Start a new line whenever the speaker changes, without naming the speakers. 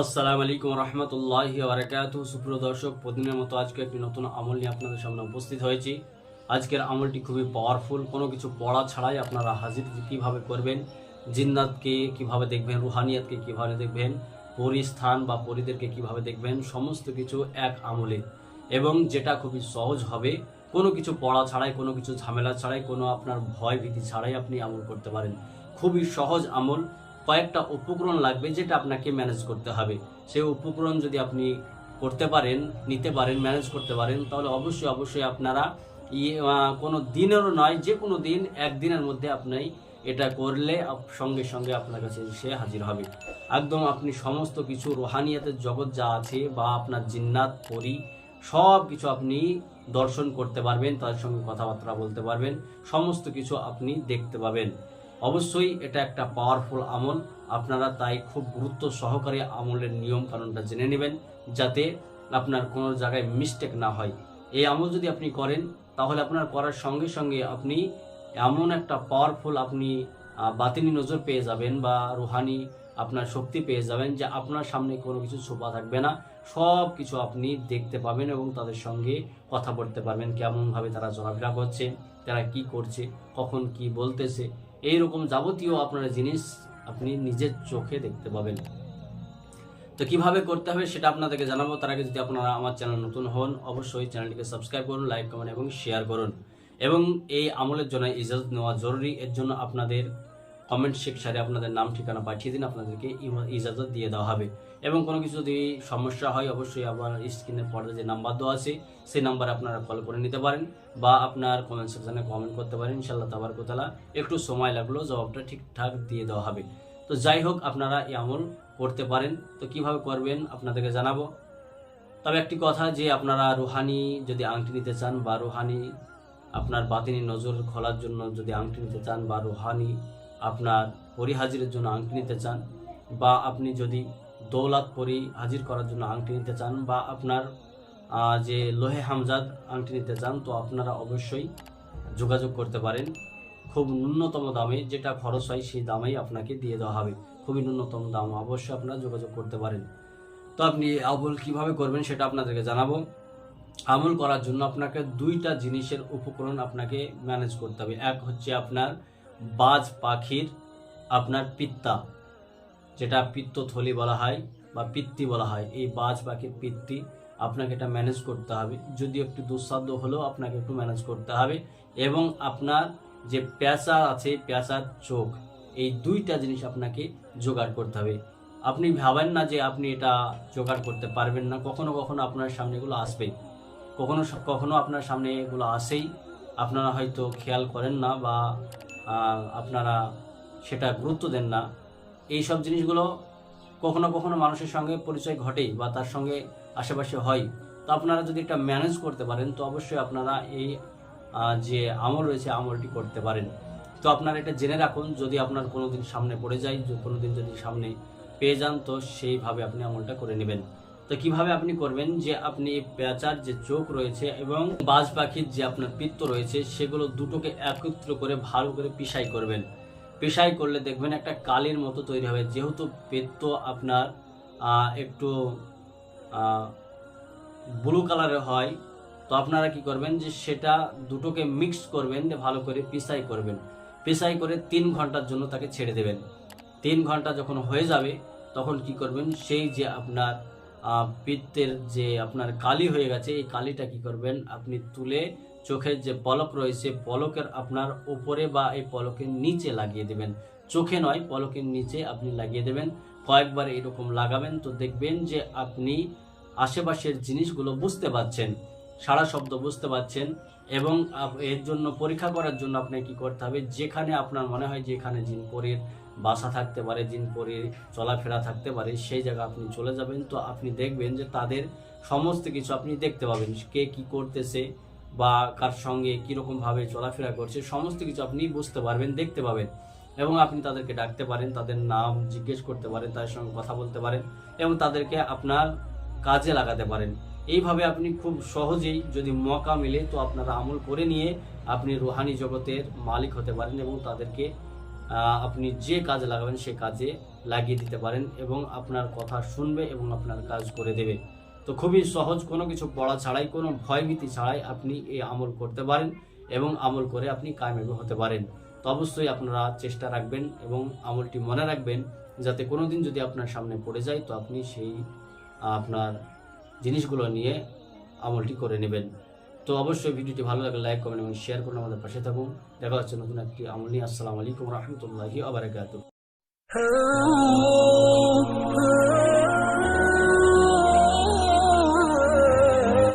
আসসালামু আলাইকুম রহমতুল্লাহ বারাকাতু। সুপ্রিয় দর্শক, প্রতিদিনের মতো আজকে একটি নতুন আমল নিয়ে আপনাদের সামনে উপস্থিত হয়েছি। আজকের আমলটি খুবই পাওয়ারফুল কোনো কিছু পড়া ছাড়াই আপনারা হাজির কীভাবে করবেন, জিন্নাতকে কীভাবে দেখবেন, রুহানিয়াতকে কীভাবে দেখবেন, পরিস্থান বা পরিদেরকে কীভাবে দেখবেন, সমস্ত কিছু এক আমলে। এবং যেটা খুবই সহজ হবে, কোনো কিছু পড়া ছাড়াই, কোনো কিছু ঝামেলা ছাড়াই, কোনো আপনার ভয় ভীতি ছাড়াই আপনি আমল করতে পারেন। খুবই সহজ আমল কয়েকটা উপকরণ লাগবে যেটা আপনাকে ম্যানেজ করতে হবে। সেই উপকরণ যদি আপনি করতে পারেন, নিতে পারেন ম্যানেজ করতে পারেন, তাহলে অবশ্যই অবশ্যই আপনারা ইয়ে কোনো দিনেরও নয় যে কোনো দিন, একদিনের মধ্যে আপনি এটা করলে সঙ্গে সঙ্গে আপনার কাছে সে হাজির হবে। একদম আপনি সমস্ত কিছু, রোহানিয়াতের জগৎ যা আছে বা আপনার জিন্নাত, পরি সব কিছু আপনি দর্শন করতে পারবেন তাদের সঙ্গে কথাবার্তা বলতে পারবেন, সমস্ত কিছু আপনি দেখতে পাবেন। অবশ্যই এটা একটা পাওয়ারফুল আমল। আপনারা তাই খুব গুরুত্ব সহকারে আমলের নিয়ম কানুনটা জেনে নেবেন, যাতে আপনার কোনো জায়গায় মিস্টেক না হয়। এই আমল যদি আপনি করেন, তাহলে আপনার করার সঙ্গে সঙ্গে আপনি এমন একটা পাওয়ারফুল আপনি বাতিনি নজর পেয়ে যাবেন বা রুহানি আপনার শক্তি পেয়ে যাবেন যে আপনার সামনে কোনো কিছু ছোপা থাকবে না। সব কিছু আপনি দেখতে পাবেন এবং তাদের সঙ্গে কথা বলতে পারবেন, কেমনভাবে তারা চলাফেরা করছে, তারা কি করছে, কখন কি বলতেছে এই রকম যাবতীয় আপনার জিনিস আপনি নিজের চোখে দেখতে পাবেন। তো কীভাবে করতে হবে সেটা আপনাদেরকে জানাব। তার আগে যদি আপনারা আমার চ্যানেল নতুন হন, অবশ্যই চ্যানেলটিকে সাবস্ক্রাইব করুন, লাইক, কমেন্ট এবং শেয়ার করুন। এবং এই আমলের জন্য ইজাজত নেওয়া জরুরি। এর জন্য আপনাদের কমেন্ট সেকশানে আপনাদের নাম, ঠিকানা পাঠিয়ে দিন, আপনাদেরকে ইজাজত দিয়ে দেওয়া হবে। এবং কোনো কিছু যদি সমস্যা হয়, অবশ্যই আপনার স্ক্রিনের পর্দায় যে নাম্বার দেওয়া আছে, সেই নাম্বারে আপনারা কল করে নিতে পারেন বা আপনার কমেন্ট সেকশনে কমেন্ট করতে পারেন। ইনশাল্লাহ তাবার কোথালা একটু সময় লাগল জবাবটা ঠিকঠাক দিয়ে দেওয়া হবে। তো যাই হোক, আপনারা এই আমল করতে পারেন। তো কীভাবে করবেন, আপনাদেরকে জানাব। তবে একটি কথা যে, আপনারা রুহানি যদি আংটি নিতে চান বা রুহানি আপনার বাতিনি নজর খোলার জন্য যদি আংটি নিতে চান বা রুহানি আপনার পরিহাজিরের জন্য আংটি নিতে চান বা আপনি যদি দৌলাত পরি হাজির করার জন্য আংটি নিতে চান বা আপনার যে লোহে হামজাদ আংটি নিতে চান, তো আপনারা অবশ্যই যোগাযোগ করতে পারেন। খুব ন্যূনতম দামে যেটা খরচ হয় সেই দামেই আপনাকে দিয়ে দেওয়া হবে। খুবই ন্যূনতম দাম, অবশ্যই আপনারা যোগাযোগ করতে পারেন। তো আপনি আমল কীভাবে করবেন সেটা আপনাদেরকে জানাব। আমল করার জন্য আপনাকে দুইটা জিনিসের উপকরণ আপনাকে ম্যানেজ করতে হবে। এক হচ্ছে আপনার বাজ পাখির আপনার পিত্তা, যেটা পিত্তথলি বলা হয় বা পিত্তি বলা হয়, এই বাজ পাখির পিত্তি আপনাকে এটা ম্যানেজ করতে হবে। যদি একটু দুঃসাধ্য হলেও আপনাকে একটু ম্যানেজ করতে হবে এবং আপনার যে পেঁচা আছে পেঁচার চোখ, এই দুইটা জিনিস আপনাকে জোগাড় করতে হবে। আপনি ভাবেন না যে আপনি এটা জোগাড় করতে পারবেন না, কখনো কখনো আপনার সামনে এগুলো আসবে। কখনো কখনো আপনার সামনে এগুলো আসেই। আপনারা হয়তো খেয়াল করেন না বা আপনারা সেটা গুরুত্ব দেন না। এই সব জিনিসগুলো কখনো কখনো মানুষের সঙ্গে পরিচয় ঘটে বা তার সঙ্গে আশেপাশে হয়। তো আপনারা যদি এটা ম্যানেজ করতে পারেন, তো অবশ্যই আপনারা এই যে আমল রয়েছে, আমলটি করতে পারেন। তো আপনারা এটা জেনে রাখুন, যদি আপনার কোনো দিন সামনে পড়ে যায় কোনো দিন যদি সামনে পেয়ে যান, তো সেইভাবে আপনি আমলটা করে নেবেন। তো কীভাবে আপনি করবেন যে আপনি পেঁচার যে চোখ রয়েছে এবং বাজ পাখির যে আপনার পিত্ত রয়েছে, সেগুলো দুটোকে একত্র করে ভালো করে পিসাই করবেন। পেশাই করলে দেখবেন একটা কালির মতো তৈরি হবে। যেহেতু পেত্ত আপনার একটু ব্লু কালারের হয়, তো আপনারা কি করবেন যে সেটা দুটোকে মিক্স করবেন, ভালো করে পিসাই করবেন। পিসাই করে তিন ঘণ্টার জন্য তাকে ছেড়ে দেবেন। তিন ঘণ্টা যখন হয়ে যাবে, তখন কি করবেন, সেই যে আপনার পিত্তের যে আপনার কালি হয়ে গেছে, এই কালিটা কি করবেন? আপনি তুলে চোখের যে পলক রয়েছে, পলকের আপনার উপরে বা এই পলকের নিচে লাগিয়ে দেবেন। চোখে নয়, পলকের নিচে আপনি লাগিয়ে দেবেন। কয়েকবার এরকম লাগাবেন তো দেখবেন যে আপনি আশেপাশের জিনিসগুলো বুঝতে পারছেন, সারা শব্দ বুঝতে পারছেন এবং এর জন্য পরীক্ষা করার জন্য আপনাকে কি করতে হবে? যেখানে আপনার মনে হয় যেখানে জিনপরির বাসা থাকতে পারে, জিন পরে, চলাফেরা থাকতে পারে, সেই জায়গা আপনি চলে যাবেন। তো আপনি দেখবেন যে তাদের সমস্ত কিছু আপনি দেখতে পাবেন, কে কি করতেছে বা কার সঙ্গে কীরকম ভাবে চলাফেরা করছে, সমস্ত কিছু আপনি বুঝতে পারবেন, দেখতে পাবেন। এবং আপনি তাদেরকে ডাকতে পারেন, তাদের নাম জিজ্ঞেস করতে পারেন, তাদের সঙ্গে কথা বলতে পারেন এবং তাদেরকে আপনার কাজে লাগাতে পারেন। এইভাবে আপনি খুব সহজেই যদি মকা মিলে তো আপনারা আমল করে নিয়ে আপনি রুহানি জগতের মালিক হতে পারেন এবং তাদেরকে আপনি যে কাজে লাগাবেন সে কাজে লাগিয়ে দিতে পারেন এবং আপনার কথা শুনবে এবং আপনার কাজ করে দেবে। তো খুবই সহজ কোনো কিছু পড়া ছাড়াই, কোনো ভয়ভীতি ছাড়াই আপনি এই আমল করতে পারেন এবং আমল করে আপনি কামিয়াবি হতে পারেন। তো অবশ্যই আপনারা চেষ্টা রাখবেন এবং আমলটি মনে রাখবেন যাতে কোনো দিন যদি আপনার সামনে পড়ে যায়, তো আপনি সেই আপনার জিনিসগুলো নিয়ে আমলটি করে নেবেন। তো অবশ্যই ভিডিওটি ভালো লাগলে লাইক কমেন্ট এবং শেয়ার করুন আমাদের পাশে থাকুন। দেখা হচ্ছে নতুন একটি আমলি আসসালামু আলাইকুম রহমতুল্লাহি আবার